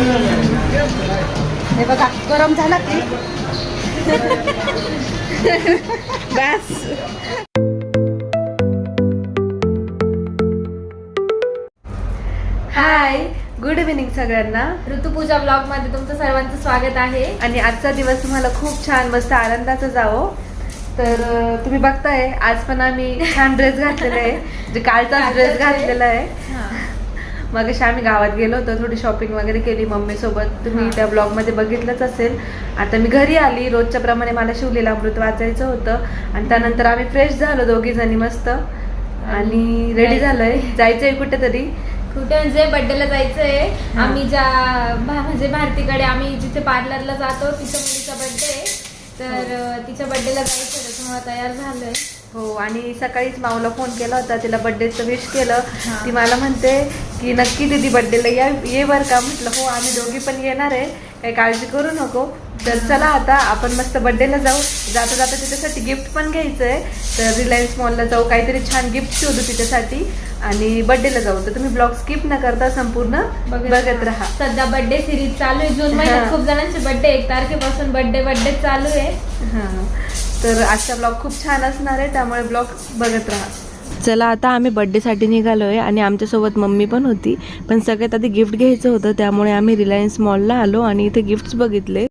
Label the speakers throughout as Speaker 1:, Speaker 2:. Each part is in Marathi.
Speaker 1: हे बघा गरम झाला की? बस. हाय गुड इव्हिनिंग सगळ्यांना.
Speaker 2: ऋतुपूजा ब्लॉगमध्ये तुमचं सर्वांचं स्वागत आहे.
Speaker 1: आणि आजचा दिवस तुम्हाला खूप छान मस्त आनंदाचा जावो. तर तुम्ही बघताय आज पण आम्ही छान ड्रेस घातलेला आहे. म्हणजे कालचा ड्रेस घातलेला आहे. मग आम्ही गावात गेलो होतो थोडी शॉपिंग वगैरे केली मम्मी सोबत तुम्ही
Speaker 2: हा.
Speaker 1: त्या ब्लॉगमध्ये बघितलंच असेल. आता मी घरी आली रोजच्या प्रमाणे मला शिवलेलं अमृत वाचायचं होतं. आणि त्यानंतर आम्ही फ्रेश झालो दोघी जणी मस्त. आणि रेडी झालोय. जायचंय कुठेतरी.
Speaker 2: कुठे? म्हणजे बर्थडेला जायचंय.
Speaker 1: हा.
Speaker 2: आम्ही ज्या म्हणजे भारतीकडे आम्ही जिथे पार्लरला जातो तिच्या मुलीचा बर्थडे तर तिच्या बर्थडेला जायचं त्याच्यामुळे तयार झालोय.
Speaker 1: हो आणि सकाळीच माऊला फोन केला होता तिला बर्थडेचं विश केलं. ती मला म्हणते की नक्की दीदी बर्थडेला या ये बरं का? म्हटलं हो आम्ही दोघी पण येणार आहे. काही काळजी करू नको. तर चला आता आपण मस्त बर्थडेला जाऊ. जाता जाता तिच्यासाठी गिफ्ट पण घ्यायचं आहे तर रिलायन्स मॉलला जाऊ काहीतरी छान गिफ्ट शोधू तिच्यासाठी. आणि बर्थडेला जाऊ. तर तुम्ही ब्लॉग स्किप न करता संपूर्ण बघत राहा.
Speaker 2: सध्या बर्थडे सिरीज चालू आहे. जून महिन्यात. खूप जणांचे बर्थडे एक तारखेपासून बर्थडे बर्थडे चालू आहे.
Speaker 1: हां. तर आजचा ब्लॉग खूप छान असणार आहे त्यामुळे ब्लॉग बघत राहा. चला आता आम्ही बड्डेसाठी निघालो आहे आणि आमच्यासोबत मम्मी पण होती. पण सगळ्यात आधी गिफ्ट घ्यायचं होतं त्यामुळे आम्ही रिलायन्स मॉलला आलो आणि इथे गिफ्ट्स बघितले.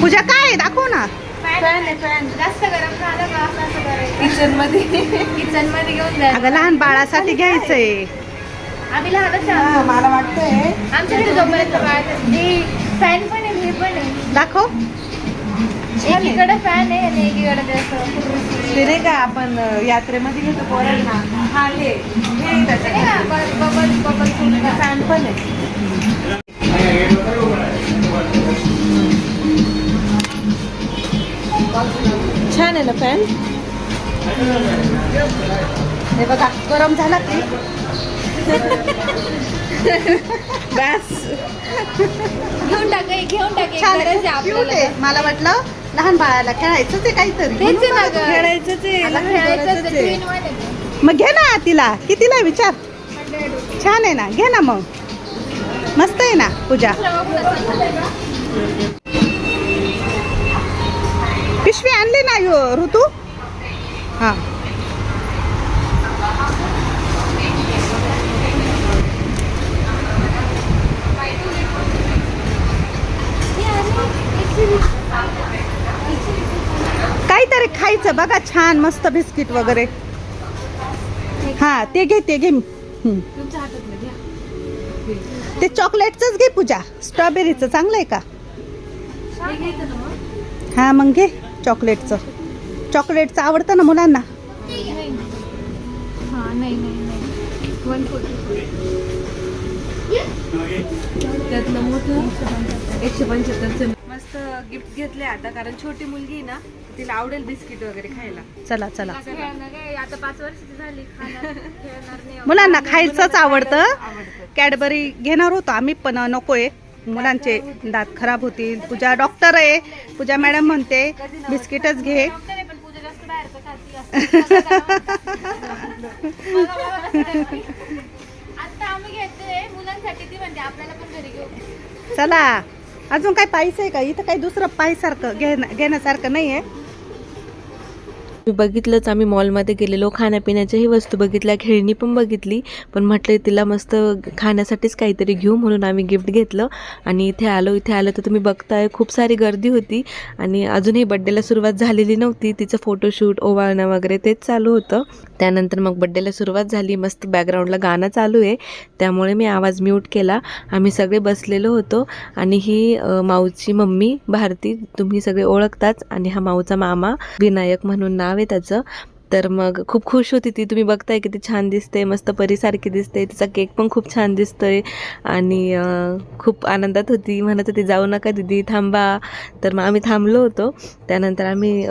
Speaker 1: पूजा काय दाखव ना.
Speaker 2: किचनमध्ये किचनमध्ये घेऊन जायचं
Speaker 1: अगं लहान बाळासाठी घ्यायचंय.
Speaker 2: आम्ही लहानच आहे
Speaker 1: मला वाटतंय.
Speaker 2: आमच्याकडे जोपर्यंत फॅन पण आहे हे पण आहे.
Speaker 1: दाखव.
Speaker 2: एकीकडे फॅन आहे आणि एकीकडे ते
Speaker 1: नाही का आपण यात्रेमध्ये घेतो पोरांना. हा हे. हे त्याच्यात.
Speaker 2: बबल बबल
Speaker 1: फॅन पण आहे. छान आहे ना फॅन हे बघा गरम झाला की. बस.
Speaker 2: घेऊन टाके घेऊन टाके
Speaker 1: छान मला वाटलं लहान बाळाला खेळायचं ते काहीतरी.
Speaker 2: तेच आहे ना गं.
Speaker 1: खेळायचंच आहे लहान आहे. मग घे ना तिला कितीला आहे विचार. छान आहे ना घे ना मग. मस्त आहे ना पूजा. पिशवी आणली ना यो ऋतू? हा. काहीतरी खायचं बघा छान मस्त बिस्किट वगैरे. हा ते घे ते घे. ते चॉकलेटचंच घे पूजा. स्ट्रॉबेरीचं चांगलं आहे का?
Speaker 2: मग?
Speaker 1: हा मग घे चॉकलेटचं. चॉकलेटचं आवडतं ना मुलांना? एकशे पंच्याहत्तर मस्त गिफ्ट घेतले आता कारण छोटी मुलगी आहे ना तिला आवडेल बिस्किट वगैरे खायला. चला चला.
Speaker 2: आता पाच वर्षाची झाली खाणार खेळणार नाही
Speaker 1: मुलांना खायचंच आवडतं. कॅडबरी घेणार होतो आम्ही पण नकोय. मुलांचे दात खराब होतील. पूजा डॉक्टर आहे. पूजा मॅडम म्हणते बिस्किटच घे.
Speaker 2: डॉक्टर आहे, पण पूजा जास्त बाहेरचं खाती असते. आता आम्ही घेतोय मुलांसाठी ती म्हणते आपल्याला पण घरी घेऊ
Speaker 1: चला. अजून काय पाहिजे आहे का? इथं काही दुसरं पाहिसारखं घेणं घेण्यासारखं नाही आहे
Speaker 3: मी बघितलंच आम्ही मॉलमध्ये गेलेलो खाण्यापिण्याच्याही वस्तू बघितल्या खेळणी पण बघितली पण म्हटलं तिला मस्त खाण्यासाठीच काहीतरी घेऊ म्हणून आम्ही गिफ्ट घेतलं आणि इथे आलो इथे आलो तर तुम्ही बघताय खूप सारी गर्दी होती आणि अजूनही बड्डेला सुरुवात झालेली नव्हती. तिचं फोटोशूट ओवाळणं वगैरे तेच चालू होतं. त्यानंतर मग बड्डेला सुरुवात झाली मस्त बॅकग्राऊंडला गाणं चालू आहे. त्यामुळे मी आवाज म्यूट केला. आम्ही सगळे बसलेलो होतो आणि ही माऊची मम्मी भारती तुम्ही सगळे ओळखताच आणि हा माऊचा मामा विनायक म्हणून नाव आहे त्याचं. तर मग खूप खुश होती ती. तुम्ही बघताय किती छान दिसते मस्त परीसारखी दिसते. तिचा केक पण खूप छान दिसतोय. आणि खूप आनंदात होती. म्हणत होती जाऊ नका दिदी थांबा. तर मग आम्ही थांबलो होतो. त्यानंतर आम्ही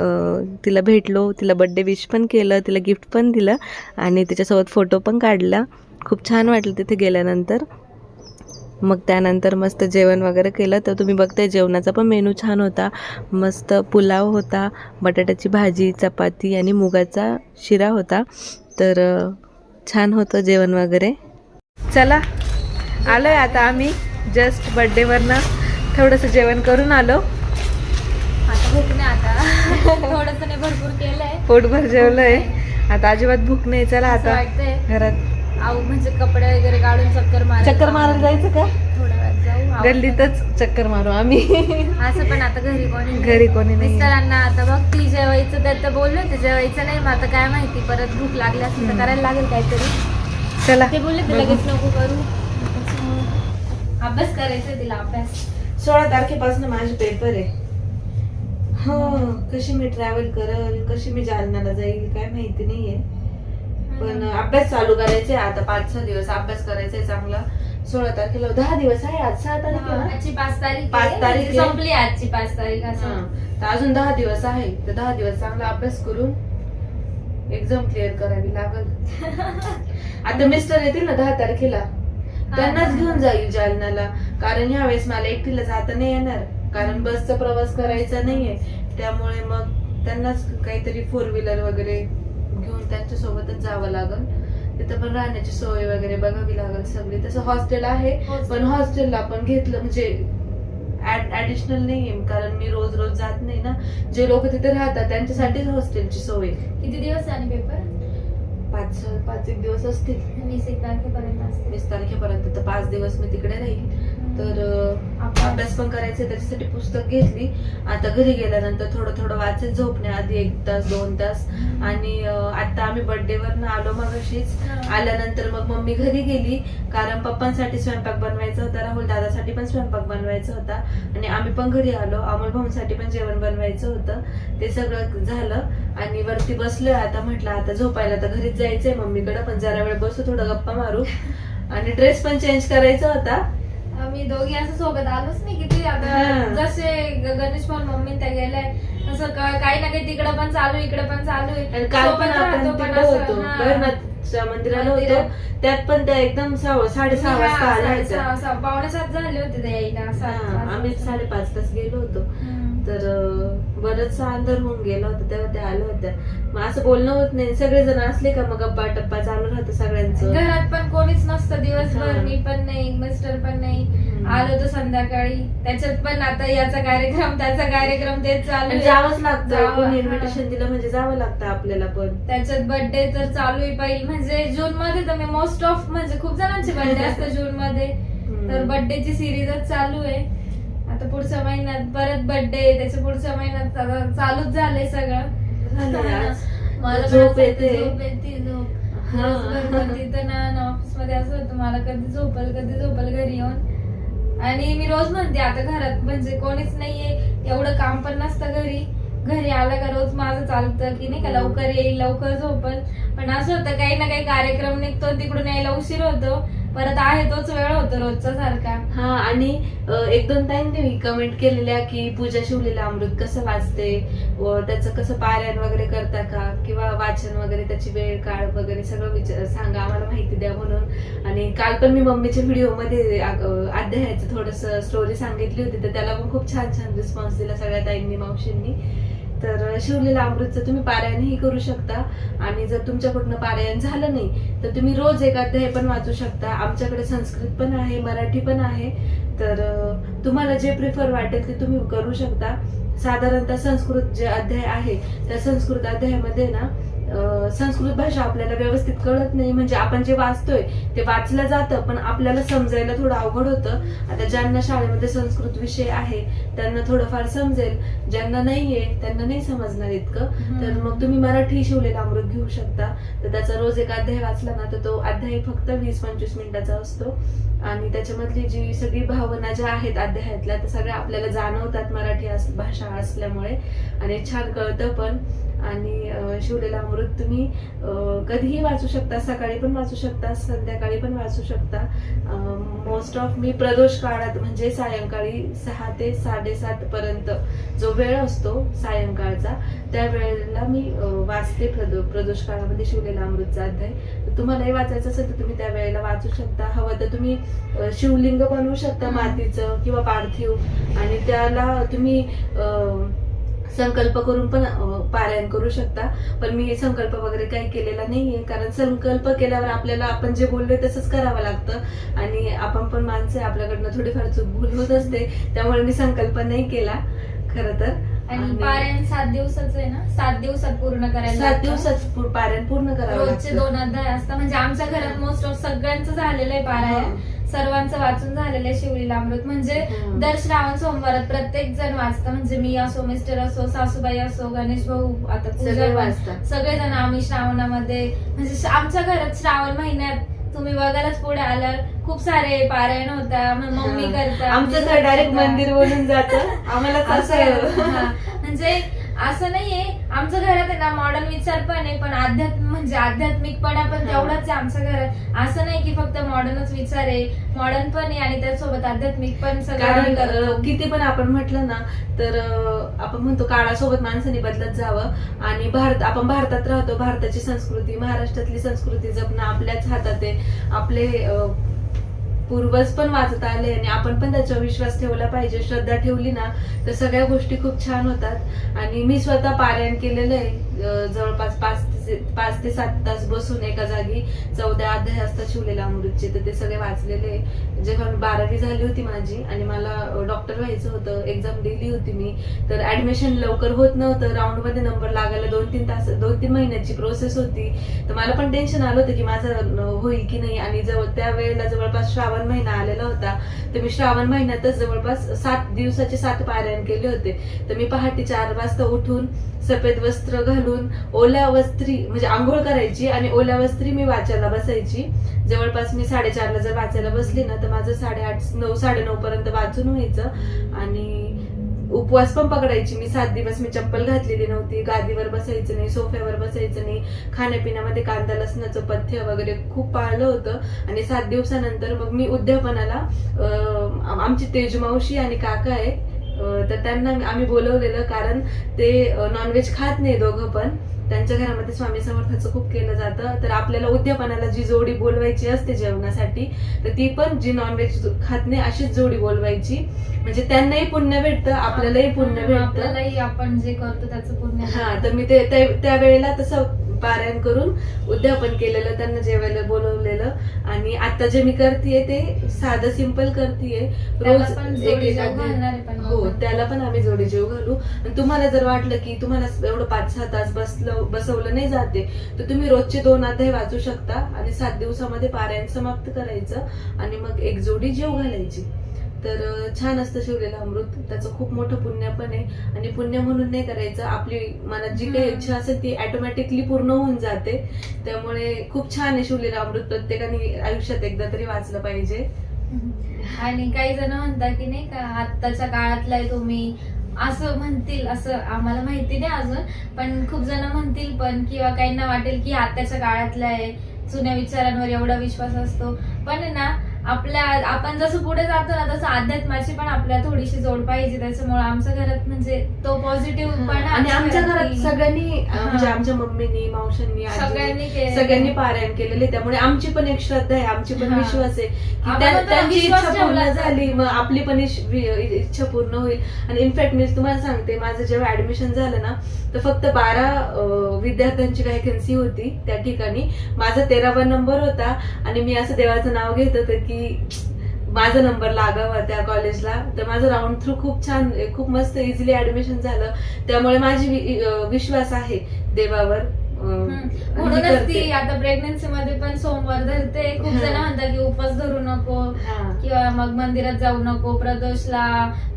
Speaker 3: तिला भेटलो. तिला बड्डे विश पण केलं. तिला गिफ्ट पण दिलं. आणि तिच्यासोबत फोटो पण काढला. खूप छान वाटलं तिथे गेल्यानंतर. मग त्यानंतर मस्त जेवण वगैरे केलं. तर तुम्ही बघताय जेवणाचा पण मेनू छान होता. मस्त पुलाव होता बटाट्याची भाजी चपाती आणि मुगाचा शिरा होता. तर छान होतं जेवण वगैरे.
Speaker 1: चला आलोय आता आम्ही. जस्ट बर्थडेवरनं थोडंसं जेवण करून आलो.
Speaker 2: आता भूक नाही आता. थोडस नाही भरपूर केलंय.
Speaker 1: पोटभर जेवलोय. आता अजिबात भूक नाही. चला आता. घरात
Speaker 2: आऊ म्हणजे कपडे वगैरे काढून चक्कर मार
Speaker 1: चक्कर मारायला जायचं का?
Speaker 2: थोड्या वेळात जाऊ
Speaker 1: गल्लीतच चक्कर मारू आम्ही.
Speaker 2: असं पण आता घरी कोणी.
Speaker 1: घरी कोणी नाही.
Speaker 2: मिस्टरांना आता बघ ती जेवायचं तर बोलले होते जेवायचं नाही मग आता काय माहिती परत भूक लागली असेल तर. करायला लागेल काहीतरी.
Speaker 1: चला
Speaker 2: ते बोलले ते
Speaker 1: बघू.
Speaker 2: लगेच नको करू. अभ्यास करायचा तिला अभ्यास.
Speaker 3: सोळा तारखेपासून माझे पेपर आहे. हो कशी मी ट्रॅव्हल करल कशी मी जालन्याला जाईल काय माहिती नाहीये. पण अभ्यास चालू करायचे आता पाच सहा दिवस अभ्यास करायचा आहे चांगला. सोळा तारखेला. दहा दिवस आहे आज सहा तारीख
Speaker 2: आजची पाच तारीख
Speaker 3: पाच
Speaker 2: आहे.
Speaker 3: तारीख
Speaker 2: म्हणजे
Speaker 3: आहे.
Speaker 2: संपली आजची पाच तारीख असं.
Speaker 3: हा. तर अजून दहा दिवस आहे. तर दहा दिवस चांगला अभ्यास करून एक्झाम क्लिअर करावी लागल. आता मिस्टर येतील ना दहा तारखेला. त्यांनाच घेऊन जाईल जालन्याला. कारण ह्या वेळेस मला एकटीला जाता नाही येणार. कारण बसचा प्रवास करायचा नाहीये. त्यामुळे मग त्यांनाच काहीतरी फोर व्हीलर वगैरे घेऊन त्यांच्या सोबतच जावं लागल. तिथं पण राहण्याची सोय वगैरे बघावी लागल सगळी. तसं हॉस्टेल आहे पण हॉस्टेलला आपण घेतलं म्हणजे ऍडिशनल नाहीये कारण मी रोज रोज जात नाही ना. जे लोक तिथे राहतात त्यांच्यासाठीच हॉस्टेलची सोय.
Speaker 2: किती दिवस झाले पेपर?
Speaker 3: पाच पाच एक दिवस असतील.
Speaker 2: वीस एक तारखेपर्यंत
Speaker 3: वीस तारखेपर्यंत तर पाच दिवस मी तिकडे राहील. तर अभ्यास पण करायचे त्याच्यासाठी पुस्तक घेतली. आता घरी गेल्यानंतर थोडं थोडं वाचत झोपण्याआधी एक तास दोन तास. आणि आता आम्ही birthday वरनं आलो मग अशीच आल्यानंतर मग मम्मी घरी गेली. कारण पप्पांसाठी स्वयंपाक बनवायचा होता राहुल दादासाठी पण स्वयंपाक बनवायचा होता. आणि आम्ही पण घरी आलो. अमोल भाऊंसाठी पण जेवण बनवायचं होतं. ते सगळं झालं. आणि वरती बसलोय आता म्हटलं आता झोपायला तर घरीच जायचंय. मम्मीकडे पण जरा वेळ बसू थोडं गप्पा मारू. आणि ड्रेस पण चेंज करायचा होता.
Speaker 2: आम्ही दोघी असं सोबत आलोच नाही किती आता. जसे गणेश पण मम्मी त्या गेलाय तसं काही ना काही तिकडं पण चालू इकडं पण चालू आहे
Speaker 3: काल पण आपण तिकडे होतो. भैरनाथच्या मंदिराला होतो. त्यात पण त्या एकदम सहा- साडेसहा वाजता
Speaker 2: सहा- पावणे सात झाले होते त्या यायला
Speaker 3: आम्ही. साडेपाच तास गेलो होतो. तर बरचसा अंधार होऊन गेला होता तेव्हा त्या आल्या होत्या मग असं बोलणं होत नाही सगळेजण असले का मग गप्पा टप्पा चालू राहतं सगळ्यांचं
Speaker 2: घरात पण कोणीच नसतं दिवसभर. मी पण नाही मिस्टर पण नाही. आलो तर संध्याकाळी त्याच्यात पण आता याचा कार्यक्रम त्याचा कार्यक्रम तेच चालू.
Speaker 3: जावंच लागतं कोणी. इन्व्हिटेशन दिलं म्हणजे जावं लागतं आपल्याला पण
Speaker 2: त्याच्यात बर्थडे तर चालू आहे पहिली म्हणजे जून मध्ये तर मी मोस्ट ऑफ म्हणजे खूप जणांचे बर्थडे असतात जून मध्ये. तर बर्थडेची सिरीजच चालू आहे आता पुढच्या महिन्यात परत बर्थडे त्याच्या पुढच्या महिन्यात आता चालूच झालंय सगळं. मला
Speaker 3: झोप येते.
Speaker 2: झोप येते झोप
Speaker 3: हा.
Speaker 2: ना ऑफिसमध्ये असं होतं मला कधी झोपल कधी झोपल आणि मी रोज म्हणते आता घरात म्हणजे कोणीच नाहीये एवढं काम पण नसतं घरी. घरी आलं का रोज माझं चालतं की नाही का लवकर येईल लवकर झोपल पण असं होतं काही ना काही कार्यक्रम निघतो तिकडून यायला उशीर होतो. परत आहे तोच वेळ होतो रोजचा सारखा.
Speaker 3: हा आणि एक दोन ताईंनी कमेंट केलेल्या की पूजा शिवलेलं अमृत कसं वाचते व त्याचं कसं पारायण वगैरे करता का किंवा वाचन वगैरे त्याची वेळ काळ वगैरे सगळं विचार सांगा आम्हाला माहिती द्या म्हणून. आणि काल पण मी मम्मीच्या व्हिडिओमध्ये अध्यायाचं थोडस स्टोरी सांगितली होती तर त्याला पण खूप छान छान रिस्पॉन्स दिला सगळ्या ताईंनी मावशींनी. तर शिवलेलं अमृतचं तुम्ही पारायणही करू शकता. आणि जर तुमच्याकडनं पारायण झालं नाही तर तुम्ही रोज एक अध्याय पण वाचू शकता. आमच्याकडे संस्कृत पण आहे मराठी पण आहे. तर तुम्हाला जे प्रिफर वाटेल ते तुम्ही करू शकता. साधारणतः संस्कृत जे अध्याय आहे त्या संस्कृत अध्यायामध्ये ना संस्कृत भाषा आपल्याला व्यवस्थित कळत नाही. म्हणजे आपण जे वाचतोय ते वाचलं जातं पण आपल्याला समजायला थोडं अवघड होतं. आता ज्यांना शाळेमध्ये संस्कृत विषय आहे त्यांना थोडंफार समजेल. ज्यांना नाहीये त्यांना नाही समजणार इतकं. तर मग तुम्ही मराठी शिवलेला अमृत घेऊ शकता. तर त्याचा रोज एक अध्याय वाचला ना तर तो अध्याय फक्त वीस पंचवीस मिनिटाचा असतो. आणि त्याच्यामधली जी सगळी भावना ज्या आहेत अध्यायातल्या त्या सगळ्या आपल्याला जाणवतात मराठी भाषा असल्यामुळे. आणि छान कळतं पण. आणि शिवलेला अमृत तुम्ही कधीही वाचू शकता सकाळी पण वाचू शकता संध्याकाळी पण वाचू शकता. मोस्ट ऑफ मी प्रदोष काळात म्हणजे सायंकाळी सहा ते साडेसात पर्यंत जो वेळ असतो सायंकाळचा त्या वेळेला मी वाचते प्रदो प्रदोष काळामध्ये शिवलेला अमृतचा अध्याय. तुम्हालाही वाचायचं असेल तर तुम्ही त्या वेळेला वाचू शकता. हवं तर तुम्ही शिवलिंग बनवू शकता. मातीचं किंवा पार्थिव. आणि त्याला तुम्ही अं, संकल्प करून पण पारायण करू शकता. पण मी हे संकल्प वगैरे काही केलेला नाहीये. कारण संकल्प केल्यावर आपल्याला आपण जे बोललोय तसंच करावं लागतं. आणि आपण पण माणसं आपल्याकडनं थोडीफार चूक भूल होत असते. त्यामुळे मी संकल्प नाही केला खरं तर.
Speaker 2: आणि पारायण सात दिवसाचं आहे ना? सात दिवसात पूर्ण करायला
Speaker 3: सात. दिवसात पारायण पूर्ण करावं
Speaker 2: रोजचे दोन अध्याय असतात. म्हणजे आमच्या घरात मोस्ट ऑफ सगळ्यांचं झालेलं आहे पारायण. सर्वांचं वाचून झालेलं आहे शिवलीला अमृत म्हणजे
Speaker 3: हम्म.
Speaker 2: दर श्रावण सोमवारात प्रत्येक जण वाचतं म्हणजे मी असो मिस्टर असो सासूबाई असो गणेश भाऊ आता
Speaker 3: सगळे. वाचतात
Speaker 2: सगळेजण आम्ही श्रावणामध्ये म्हणजे आमच्या घरात श्रावण महिन्यात तुम्ही बघायलाच पुढे आल्यावर खूप सारे पारायण होता मग मम्मी
Speaker 3: हा.
Speaker 2: करता
Speaker 3: आमचं डायरेक्ट. मंदिर बनून जातं आम्हाला
Speaker 2: हा. म्हणजे असं नाहीये. आमच्या घरात आहे ना मॉडर्न विचार पण आहे पण आध्यात्म म्हणजे आध्यात्मिकपणा पण. तेवढाच आहे आमच्या घरात असं नाही की फक्त मॉडर्नच विचार आहे. मॉडर्न पण आहे आणि त्यासोबत आध्यात्मिक पण सगळं
Speaker 3: कारण. अं, किती पण आपण म्हटलं ना तर अं, आपण म्हणतो काळासोबत माणसाने बदलत जावं. आणि भारत आपण भारतात राहतो. भारताची संस्कृती महाराष्ट्रातली संस्कृती जपणं आपल्याच हातात आहे. आपले अं, पूर्वज पण वाचत आले आणि आपण पण त्याच्यावर विश्वास ठेवला पाहिजे. श्रद्धा ठेवली ना तर सगळ्या गोष्टी खूप छान होतात. आणि मी स्वतः पारायण केलेलं आहे. जवळपास पाच पाच ते सात तास बसून एका जागी चौदा अध्याय असतात शिवलेल्या अमृतचे. तर ते सगळे वाचलेले. जेव्हा मी बारावी झाली होती माझी आणि मला डॉक्टर व्हायचं होतं एक्झाम दिली होती मी तर ऍडमिशन लवकर होत नव्हतं. राऊंडमध्ये नंबर लागायला दोन तीन तास दोन तीन महिन्याची प्रोसेस होती. तर मला पण टेन्शन आलं होतं की माझं होईल की नाही. आणि जवळ त्या वेळेला जवळपास श्रावण महिना आलेला होता. तर मी श्रावण महिन्यातच जवळपास सात दिवसाचे सात पारायण केले होते. तर मी पहाटे चार वाजता उठून सफेद वस्त्र घालून ओल्या वस्त्री म्हणजे आंघोळ करायची आणि ओल्या वस्त्री मी वाचायला बसायची. जवळपास मी साडेचारला जर वाचायला बसली ना तर माझं साडेआठ नऊ साडेनऊ पर्यंत वाचून व्हायचं. आणि उपवास पण पकडायची. मी सात दिवस मी चप्पल घातलेली नव्हती. गादीवर बसायचं नाही सोफ्यावर बसायचं नाही. खाण्यापिण्यामध्ये कांदा लसणाचं पथ्य वगैरे खूप पाळलं होतं. आणि सात दिवसानंतर मग मी उद्यापनाला आमची तेज मावशी आणि काका आहे तर त्यांना आम्ही बोलवलेलं कारण ते नॉनव्हेज खात नाही दोघं पण. त्यांच्या घरामध्ये स्वामी समर्थाचं खूप केलं जातं. तर आपल्याला उद्यापनाला जी जोडी बोलवायची असते जेवणासाठी तर ती पण जी नॉनव्हेज खात नाही अशीच जोडी बोलवायची. म्हणजे त्यांनाही पुण्य भेटतं आपल्यालाही पुण्य भेटतं.
Speaker 2: आपण जे करतो त्याचं पुण्य
Speaker 3: हा तर मी ते त्या- त्या वेळेला तसं पारायण करून उद्यापन केलेलं त्यांना जेवायला बोलवलेलं. आणि आता जे मी करतेय ते साधं सिंपल करतेय.
Speaker 2: त्याला
Speaker 3: रोज एक हो. त्याला पण आम्ही जोडी जेव घालू. आणि तुम्हाला जर वाटलं की तुम्हाला एवढं पाच सहा तास बसलं बसवलं नाही जाते तर तुम्ही रोजचे दोन अध्याय वाचू शकता. आणि सात दिवसामध्ये पारायण समाप्त करायचं. आणि मग एक जोडी जेव घालायची. तर छान असतं शिवलेलं अमृत. त्याचं खूप मोठं पुण्य पण आहे. आणि पुण्य म्हणून नाही करायचं. आपली मनात जी काही. इच्छा असेल ती ऑटोमॅटिकली पूर्ण होऊन जाते. त्यामुळे खूप छान आहे शिवलेलं अमृत. प्रत्येकाने आयुष्यात एकदा तरी वाचलं पाहिजे.
Speaker 2: आणि काही जण म्हणतात की नाही का आत्ताच्या काळातला आहे तुम्ही. असं म्हणतील असं आम्हाला माहिती नाही अजून. पण खूप जण म्हणतील पण किंवा काहींना वाटेल की आत्ताच्या काळातला आहे जुन्या विचारांवर एवढा विश्वास असतो. पण ना आपल्या आपण जसं पुढे जातो ना तसं अध्यात्माची पण आपल्याला थोडीशी जोड पाहिजे त्याच्यामुळे आमच्या घरात म्हणजे तो पॉझिटिव्ह पण
Speaker 3: आणि आमच्या घरात सगळ्यांनी म्हणजे. आमच्या मम्मीनी मावशांनी
Speaker 2: सगळ्यांनी.
Speaker 3: सगळ्यांनी पारायण केलेले त्यामुळे आमची पण एक श्रद्धा आहे आमची पण. विश्वास आहे की त्यांची इच्छा पूर्ण झाली मग आपली पण इच्छा पूर्ण होईल आणि इनफॅक्ट मी तुम्हाला सांगते माझं जेव्हा ऍडमिशन झालं ना तर फक्त बारा विद्यार्थ्यांची व्हॅकन्सी होती त्या ठिकाणी माझा तेरावा नंबर होता आणि मी असं देवाचं नाव घेत होतं की माझा नंबर लागावा त्या कॉलेजला तर माझं राऊंड थ्रू खूप छान खूप मस्त इझिली ऍडमिशन झालं त्यामुळे माझी विश्वास आहे देवावर
Speaker 2: म्हणूनच. ती आता प्रेग्नन्सी मध्ये पण सोमवार धरते खूप जण. म्हणतात की उपवास धरू नको. किंवा मग मंदिरात जाऊ नको प्रदोषला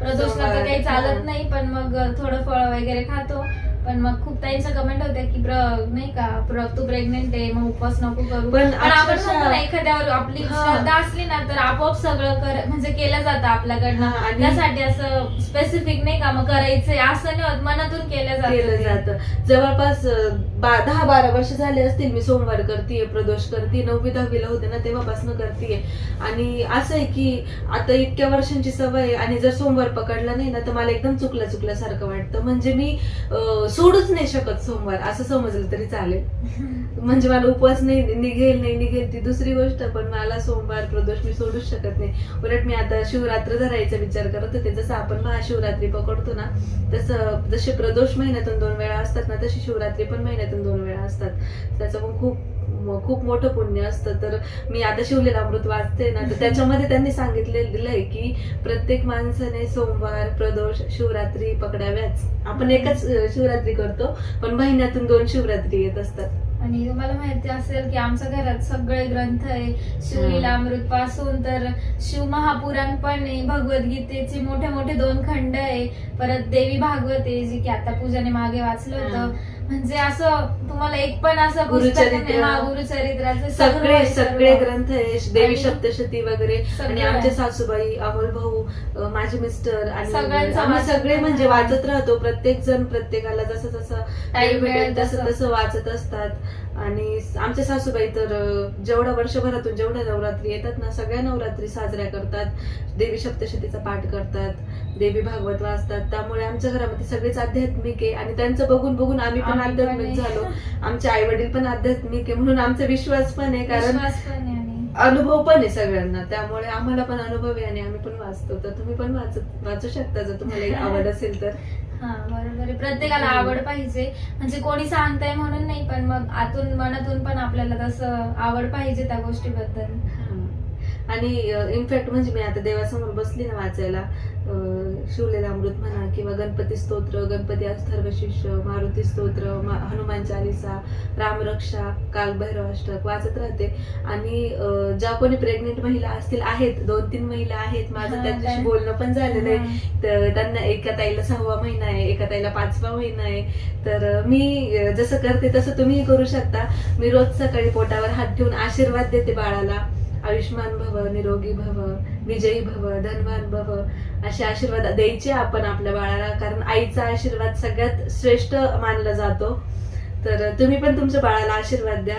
Speaker 2: प्रदोषला तर काही चालत. नाही पण मग थोडं फळ वगैरे खातो पण मग खूप ताईंच्या कमेंट होत्या की प्र- नाही का प्र- तू प्रेग्नेंट आहे मग उपवास नको करू.
Speaker 3: पण
Speaker 2: पण आपण
Speaker 3: अक्षरशः-
Speaker 2: म्हणतो ना एखाद्यावर आपली
Speaker 3: हा.
Speaker 2: श्रद्धा असली ना तर आपोआप सगळं कर म्हणजे केलं जातं आपल्याकडनं.
Speaker 3: हा, आणि-
Speaker 2: त्यासाठी असं स्पेसिफिक नाही का मग करायचंय असं नाही होत मनातून केलं
Speaker 3: केलं
Speaker 2: जातं.
Speaker 3: जवळपास अं, बा दहा बारा वर्ष झाले असतील मी सोमवार करते प्रदोष करते नववी दहावीला होते ना तेव्हापासून करते आणि असं आहे की आता इतक्या वर्षांची सवय आणि जर सोमवार पकडला नाही ना तर मला एकदम चुकल्या चुकल्यासारखं वाटतं. म्हणजे मी सोडूच नाही शकत सोमवार असं समजलं तरी चालेल. म्हणजे मला उपवास नाही निघेल नाही निघेल ती दुसरी गोष्ट पण मला सोमवार प्रदोष मी सोडूच शकत नाही. उलट मी आता शिवरात्र धरायचा विचार करत होते. जसं आपण महाशिवरात्री पकडतो ना तसं जसे प्रदोष महिन्यातून दोन वेळा असतात ना तशी शिवरात्री पण महिन्यात महिन्यातून दोन वेळा असतात. त्याचं पण खूप खूप मोठं पुण्य असतं. तर मी आता शिवलेला अमृत वाचते ना तर त्याच्यामध्ये त्यांनी सांगितलेलं आहे की प्रत्येक माणसाने सोमवार प्रदोष शिवरात्री पकडाव्याच. आपण एकच शिवरात्री करतो पण महिन्यातून दोन शिवरात्री येत असतात.
Speaker 2: आणि तुम्हाला माहिती असेल की आमच्या घरात सगळे ग्रंथ आहे. शिवलीला अमृत पासून तर शिव महापुराण पण आहे भगवद्गीतेचे मोठे मोठे दोन खंड आहे. परत देवी भागवत आहे जी की आता पूजाने मागे वाचलं होतं. म्हणजे असं तुम्हाला एक पण असं.
Speaker 3: गुरुचरित्र.
Speaker 2: गुरुचरित्राचं
Speaker 3: सगळे. सगळे ग्रंथ आहे देवी सप्तशती वगैरे आणि. आमचे सासूबाई अमोल भाऊ माझे मिस्टर आणि आम्ही सगळे म्हणजे. वाचत राहतो प्रत्येक जण प्रत्येकाला जसं जसं भेटेल
Speaker 2: मिळेल
Speaker 3: तसं.
Speaker 2: तसं
Speaker 3: वाचत असतात आणि आमच्या सासूबाई तर जेवढ्या वर्षभरातून जेवढ्या नवरात्री येतात ना सगळ्या नवरात्री साजऱ्या करतात. देवी सप्तशतीचा पाठ करतात देवी भागवत वाचतात. त्यामुळे आमच्या घरामध्ये सगळेच आध्यात्मिक आहे आणि त्यांचं बघून बघून आम्ही पण आध्यात्मिक. झालो. आमचे आई वडील पण आध्यात्मिक आहे म्हणून आमचा विश्वास पण आहे कारण अनुभव पण आहे सगळ्यांना. त्यामुळे आम्हाला पण अनुभव आहे आणि आम्ही पण वाचतो. तर तुम्ही पण वाचत वाचू शकता जर तुम्हाला आवड असेल तर.
Speaker 2: हा बरोबर आहे. प्रत्येकाला आवड पाहिजे. म्हणजे कोणी सांगताय म्हणून नाही पण मग आतून मनातून पण आपल्याला तसं आवड पाहिजे त्या गोष्टीबद्दल.
Speaker 3: आणि इनफॅक्ट म्हणजे मी आता देवासमोर बसली ना वाचायला शिवलेला अमृत म्हणा किंवा गणपती स्तोत्र गणपती अथर्व शिष्य मारुती स्तोत्र मा- हनुमान चालिसा रामरक्षा कालभैरव अष्टक वाचत राहते आणि ज्या कोणी प्रेग्नेंट महिला असतील आहेत दोन तीन महिला आहेत माझं त्यांच्याशी? बोलणं पण झालेलं आहे. तर त्यांना एका ताईला सहावा महिना आहे एका ताईला पाचवा महिना आहे तर मी जसं करते तसं तुम्हीही करू शकता मी रोज सकाळी पोटावर हात ठेवून आशीर्वाद देते बाळाला आयुष्मान भव निरोगी भव विजयी भव धनवान भव असे आशीर्वाद द्यायचे आपण आपल्या बाळाला. कारण आईचा आशीर्वाद सगळ्यात श्रेष्ठ मानला जातो. तर तुम्ही पण तुमच्या बाळाला आशीर्वाद द्या.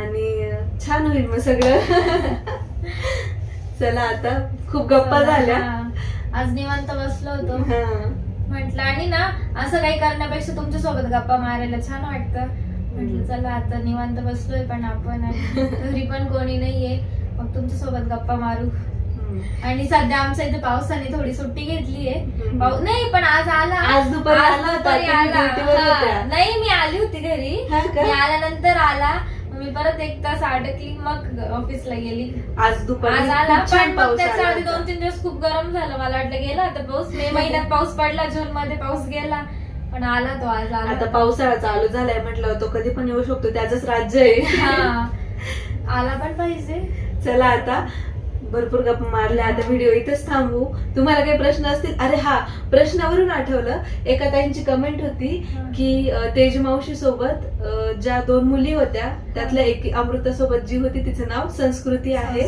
Speaker 3: आणि छान होईल मग सगळं. चला आता खूप गप्पा झाल्या.
Speaker 2: आज निवांत बसलो होतो. म्हटलं आणि ना असं काही करण्यापेक्षा तुमच्यासोबत गप्पा मारायला छान वाटतं. म्हटलं चला आता निवांत बसलोय पण आपण. घरी पण कोणी नाहीये. मग तुमच्यासोबत गप्पा मारू. आणि सध्या आमच्या इथे पावसाने थोडी सुट्टी घेतलीये
Speaker 3: हम्म.
Speaker 2: पाऊ- नाही पण आज आला
Speaker 3: आज दुपारी आला होता,
Speaker 2: दुपारी
Speaker 3: तुम्ही
Speaker 2: आला.
Speaker 3: ड्युटीवर
Speaker 2: हा.
Speaker 3: होत्या.
Speaker 2: नाही मी आली होती घरी
Speaker 3: हा का?
Speaker 2: मी आल्यानंतर आला मी परत एक तास अडकली मग ऑफिसला गेली
Speaker 3: आज दुपारी
Speaker 2: आज आला
Speaker 3: खूप छान
Speaker 2: पण मग
Speaker 3: पाऊस
Speaker 2: त्याच्या
Speaker 3: आला
Speaker 2: आधी
Speaker 3: होता.
Speaker 2: दोन तीन दिवस खूप गरम झालं मला वाटलं गेला आता पाऊस मे महिन्यात पाऊस पडला जून मध्ये पाऊस गेला पण आला तो आज आला
Speaker 3: आता पावसाळा चालू झालाय म्हटलं तो कधी पण येऊ शकतो त्याचंच राज्य आहे
Speaker 2: हा. आला पण पाहिजे
Speaker 3: चला आता. भरपूर गप्पा मारल्या. आता व्हिडिओ इथेच थांबवू तुम्हाला काही प्रश्न असतील? अरे हा प्रश्नावरून आठवलं. एका ताईंची कमेंट होती. की तेज मावशी सोबत ज्या दोन मुली होत्या त्यातल्या एक अमृता सोबत जी होती तिचं नाव संस्कृती आहे.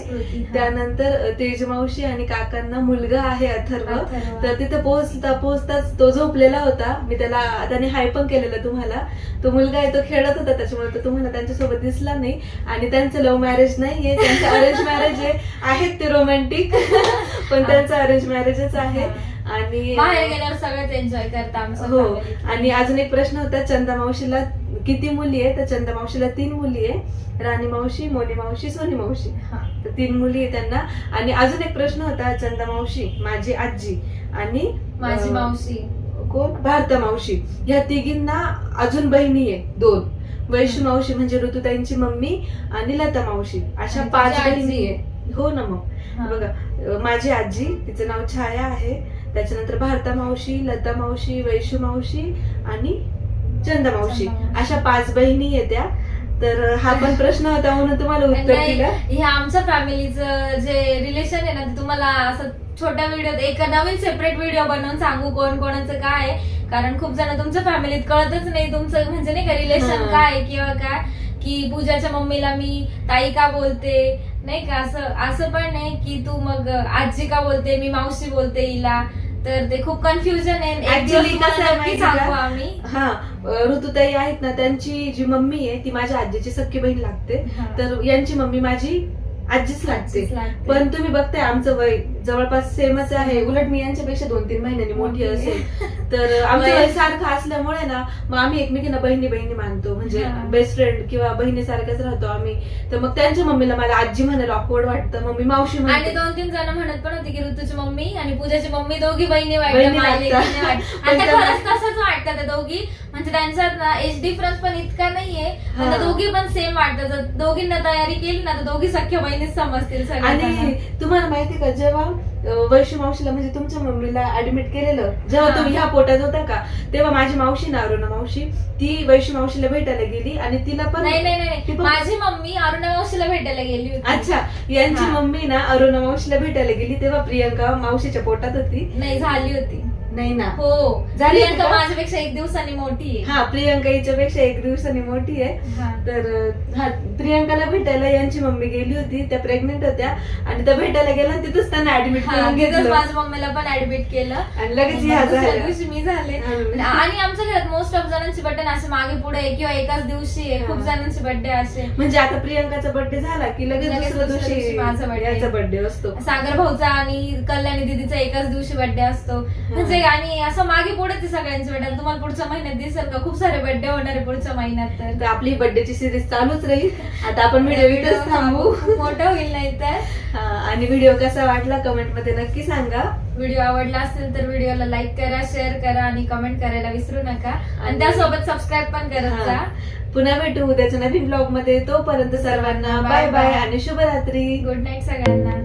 Speaker 3: त्यानंतर तेज मावशी आणि काकांना मुलगा आहे अथर्व.
Speaker 2: अथर्व.
Speaker 3: तर तिथे पोहोचता पोहोचताच तो झोपलेला होता. मी त्याला त्याने हाय पण केलेलं तुम्हाला. तो मुलगा आहे तो खेळत होता त्याच्यामुळे तो तुम्हाला त्यांच्यासोबत दिसला नाही. आणि त्यांचं लव्ह मॅरेज नाहीये त्यांचं अरेंज मॅरेज आहे आहेत ते रोमॅन्टिक पण त्यांचं अरेंज मॅरेजच आहे. आणि
Speaker 2: बाहेर गेल्यावर सगळेच एन्जॉय करता आमचं
Speaker 3: हो.
Speaker 2: family.
Speaker 3: आणि अजून एक प्रश्न होता चंदा मावशीला किती मुली आहे तर चंदा मावशीला तीन मुली आहे राणी मावशी मोनी मावशी सोनी मावशी.
Speaker 2: हा.
Speaker 3: तर तीन मुली आहे त्यांना. आणि अजून एक प्रश्न होता चंदा मावशी माझी आजी आणि
Speaker 2: माझी
Speaker 3: अं,
Speaker 2: मावशी.
Speaker 3: कोण? भारता मावशी. ह्या तिघींना अजून बहिणी आहे दोन. वैशू मावशी म्हणजे ऋतुताईंची मम्मी आणि लता मावशी. अशा
Speaker 2: आणि
Speaker 3: पाच
Speaker 2: तुझी
Speaker 3: बहिणी? आहे हो ना मग. बघा माझी आजी तिचं नाव छाया आहे त्याच्यानंतर भारता मावशी लता मावशी वैशू मावशी आणि चंदा मावशी. अशा पाच बहिणी येत्या तर हा पण प्रश्न होता म्हणून तुम्हाला उत्तर दिलं
Speaker 2: हे आमच्या फॅमिलीचं जे रिलेशन आहे ना ते तुम्हाला असं छोट्या व्हिडिओ एक नवीन सेपरेट व्हिडिओ बनवून सांगू कोण कोणाचं काय आहे. कारण खूप जण तुमच्या फॅमिलीत कळतच नाही तुमचं म्हणजे नाही का रिलेशन. काय किंवा काय की पूजाच्या मम्मीला मी ताई का बोलते नाही का असं असं पण नाही की तू मग आजी का बोलते मी मावशी बोलते हिला. तर ते खूप कन्फ्युजन आहे.
Speaker 3: हा ऋतुताई आहेत ना त्यांची जी मम्मी आहे ती माझ्या आजीची सख्खी बहीण लागते. तर यांची मम्मी माझी आजीच लागते.
Speaker 2: आजीच लागते.
Speaker 3: पण तुम्ही बघताय आमचं वय जवळपास सेमच आहे. उलट मी यांच्यापेक्षा दोन तीन महिन्यांनी मोठी. असेल. तर आमचं
Speaker 2: वय
Speaker 3: सारखं असल्यामुळे ना मग आम्ही एकमेकींना बहिणी बहिणी मानतो. म्हणजे. बेस्ट फ्रेंड किंवा बहिणीसारखंच राहतो आम्ही. तर मग त्यांच्या मम्मीला मला आजी म्हणायला ऑकवर्ड वाटतं. मम्मी मावशी
Speaker 2: आणि दोन तीन जण म्हणत पण होते की ऋतूची मम्मी आणि पूजाची मम्मी दोघी बहिणी खरंच तसंच वाटतात त्या दोघी. म्हणजे त्यांच्यात ना एज डिफरन्स पण इतका नाहीये. दोघी पण सेम वाटतात. दोघींना तयारी केली ना तर दोघी सख्या बहिणीच समजतील
Speaker 3: आणि तुम्हाला माहिती का जेव्हा अं, वैशू मावशीला म्हणजे तुमच्या मम्मीला ऍडमिट केलेलं. जेव्हा. तुम्ही ह्या पोटात होता का? तेव्हा माझी मावशी ना अरुणा मावशी ती वैशू मावशीला भेटायला गेली आणि तिला पण
Speaker 2: नाही नाही नाही. माझी मम्मी अरुणा मावशीला भेटायला गेली होती.
Speaker 3: अच्छा. यांची. मम्मी ना अरुणा मावशीला भेटायला गेली तेव्हा प्रियंका मावशीच्या पोटात होती.
Speaker 2: नाही झाली होती.
Speaker 3: नाही ना.
Speaker 2: हो.
Speaker 3: झाली
Speaker 2: प्रियंका
Speaker 3: का?
Speaker 2: माझ्यापेक्षा एक दिवसांनी मोठी आहे.
Speaker 3: हा प्रियंका हिच्यापेक्षा एक दिवसांनी मोठी आहे.
Speaker 2: हा.
Speaker 3: तर अं, हा प्रियंकाला भेटायला यांची मम्मी गेली होती. त्या प्रेग्नेंट होत्या. आणि त्या भेटायला गेल्या आणि तिथंच त्यांना ऍडमिट
Speaker 2: हा,
Speaker 3: करून
Speaker 2: तिथंच
Speaker 3: घेतलं.
Speaker 2: माझ्या मम्मीला पण ऍडमिट केलं.
Speaker 3: आणि लगेच ह्या
Speaker 2: दुसऱ्या
Speaker 3: झाल्या
Speaker 2: दिवशी मी झाले.
Speaker 3: हा.
Speaker 2: आणि आमच्या घरात मोस्ट ऑफ जणांचे बर्थडे असे मागे पुढे आहे किंवा एकाच दिवशी आहे. खूप
Speaker 3: हा.
Speaker 2: जणांचे बर्थडे असे.
Speaker 3: म्हणजे आता प्रियंकाचा बर्थडे झाला की लगेच
Speaker 2: लगेच
Speaker 3: दुसऱ्या
Speaker 2: दुसऱ्या
Speaker 3: दिवशी
Speaker 2: दिवशी माझा birthday.
Speaker 3: याचा बर्थडे असतो.
Speaker 2: सागर भाऊचा आणि कल्याणी दिदीचा एकाच दिवशी बर्थडे असतो. म्हणजे आणि असं मागे पुढे ते सगळ्यांचे तुम्हाला पुढच्या महिन्यात दिसेल का? खूप सारे बर्थडे होणार आहे पुढच्या महिन्यात तर.
Speaker 3: तर आपली बर्थडेची सिरीज चालूच राहील. आता आपण व्हिडिओ इथंच थांबू.
Speaker 2: मोठं होईल नाही तर
Speaker 3: हा, आणि व्हिडिओ कसा वाटला कमेंटमध्ये नक्की सांगा.
Speaker 2: व्हिडिओ आवडला असेल तर व्हिडिओला लाईक करा शेअर करा आणि कमेंट करायला विसरू नका. आणि त्यासोबत सबस्क्राईब पण करत
Speaker 3: हा.
Speaker 2: जा.
Speaker 3: पुन्हा भेटू उद्याच्या नवीन ब्लॉगमध्ये. तोपर्यंत सर्वांना बाय बाय आणि शुभरात्री.
Speaker 2: गुड नाईट सगळ्यांना.